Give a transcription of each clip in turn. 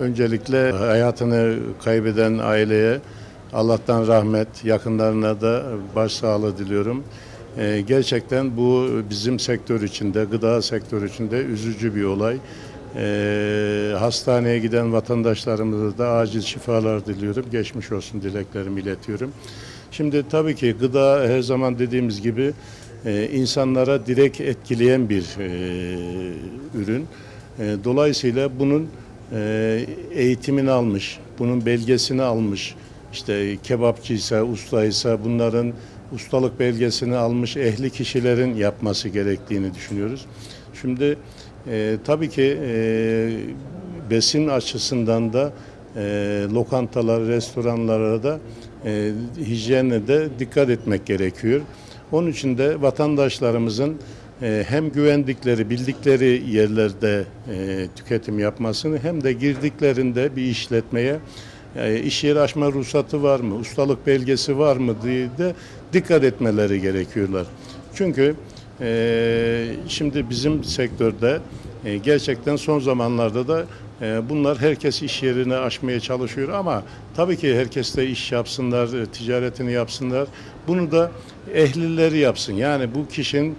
Öncelikle hayatını kaybeden aileye Allah'tan rahmet, yakınlarına da başsağlığı diliyorum. Ee, gerçekten bu bizim sektör içinde, gıda sektörü içinde üzücü bir olay. Ee, hastaneye giden vatandaşlarımıza da acil şifalar diliyorum. Geçmiş olsun dileklerimi iletiyorum. Şimdi tabii ki gıda her zaman dediğimiz gibi e, insanlara direkt etkileyen bir e, ürün. E, dolayısıyla bunun e, eğitimini almış, bunun belgesini almış, işte kebapçıysa, ustaysa bunların ustalık belgesini almış ehli kişilerin yapması gerektiğini düşünüyoruz. Şimdi e, tabii ki e, besin açısından da e, lokantalar, restoranlara da e, hijyene de dikkat etmek gerekiyor. Onun için de vatandaşlarımızın e, hem güvendikleri, bildikleri yerlerde e, tüketim yapmasını hem de girdiklerinde bir işletmeye e, iş yeri açma ruhsatı var mı, ustalık belgesi var mı diye de dikkat etmeleri gerekiyorlar. Çünkü şimdi bizim sektörde e, gerçekten son zamanlarda da e, bunlar herkes iş yerini açmaya çalışıyor ama tabii ki herkes de iş yapsınlar, e, ticaretini yapsınlar. Bunu da ehlileri yapsın. Yani bu kişinin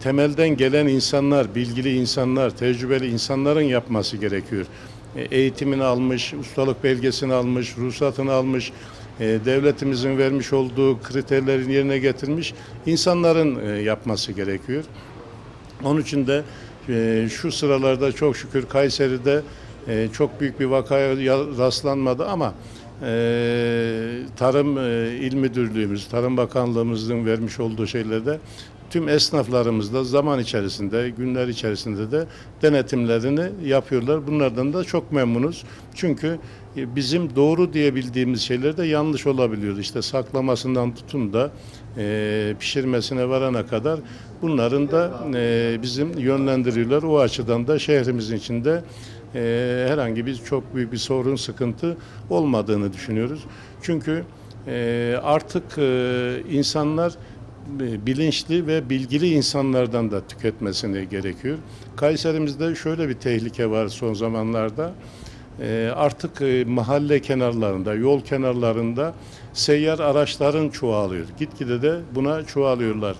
temelden gelen insanlar, bilgili insanlar, tecrübeli insanların yapması gerekiyor. Eğitimini almış, ustalık belgesini almış, ruhsatını almış, devletimizin vermiş olduğu kriterlerin yerine getirmiş insanların e, yapması gerekiyor. Onun için de e, şu sıralarda çok şükür Kayseri'de e, çok büyük bir vakaya ya- rastlanmadı ama e, Tarım e, İl Müdürlüğümüz, Tarım Bakanlığımızın vermiş olduğu şeylerde tüm esnaflarımız da zaman içerisinde, günler içerisinde de denetimlerini yapıyorlar. Bunlardan da çok memnunuz. Çünkü e, bizim doğru diyebildiğimiz şeyler de yanlış olabiliyor. İşte saklamasından tutun da e, pişirmesine varana kadar bunların da e, bizim yönlendiriyorlar. O açıdan da şehrimizin içinde herhangi bir çok büyük bir sorun, sıkıntı olmadığını düşünüyoruz. Çünkü artık insanlar bilinçli ve bilgili insanlardan da tüketmesini gerekiyor. Kayserimizde şöyle bir tehlike var son zamanlarda. E, artık e, mahalle kenarlarında, yol kenarlarında seyyar araçların çoğalıyor. Gitgide de buna çoğalıyorlar.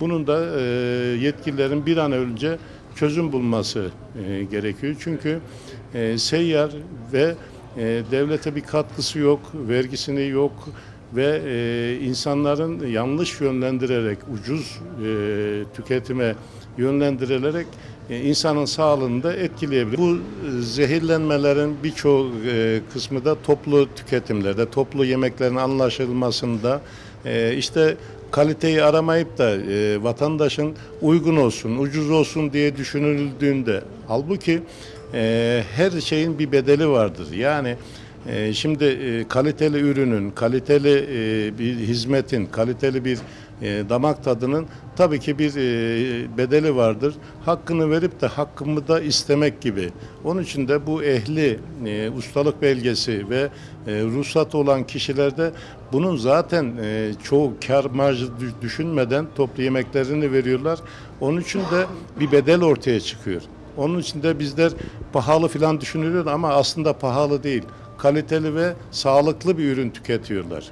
Bunun da e, yetkililerin bir an önce çözüm bulması e, gerekiyor. Çünkü e, seyyar ve e, devlete bir katkısı yok, vergisini yok ve e, insanların yanlış yönlendirerek, ucuz e, tüketime yönlendirilerek e, insanın sağlığını da etkileyebilir. Bu e, zehirlenmelerin birçok e, kısmı da toplu tüketimlerde, toplu yemeklerin anlaşılmasında e, işte kaliteyi aramayıp da e, vatandaşın uygun olsun, ucuz olsun diye düşünüldüğünde halbuki e, her şeyin bir bedeli vardır. Yani şimdi e, kaliteli ürünün, kaliteli e, bir hizmetin, kaliteli bir e, damak tadının tabii ki bir bedeli vardır. Hakkını verip de hakkımı da istemek gibi. Onun için de bu ehli ustalık belgesi ve ruhsat olan kişilerde bunun zaten çoğu kar marjı dü- düşünmeden toplu yemeklerini veriyorlar. Onun için de bir bedel ortaya çıkıyor. Onun için de bizler pahalı falan düşünülüyor ama aslında pahalı değil. Kaliteli ve sağlıklı bir ürün tüketiyorlar.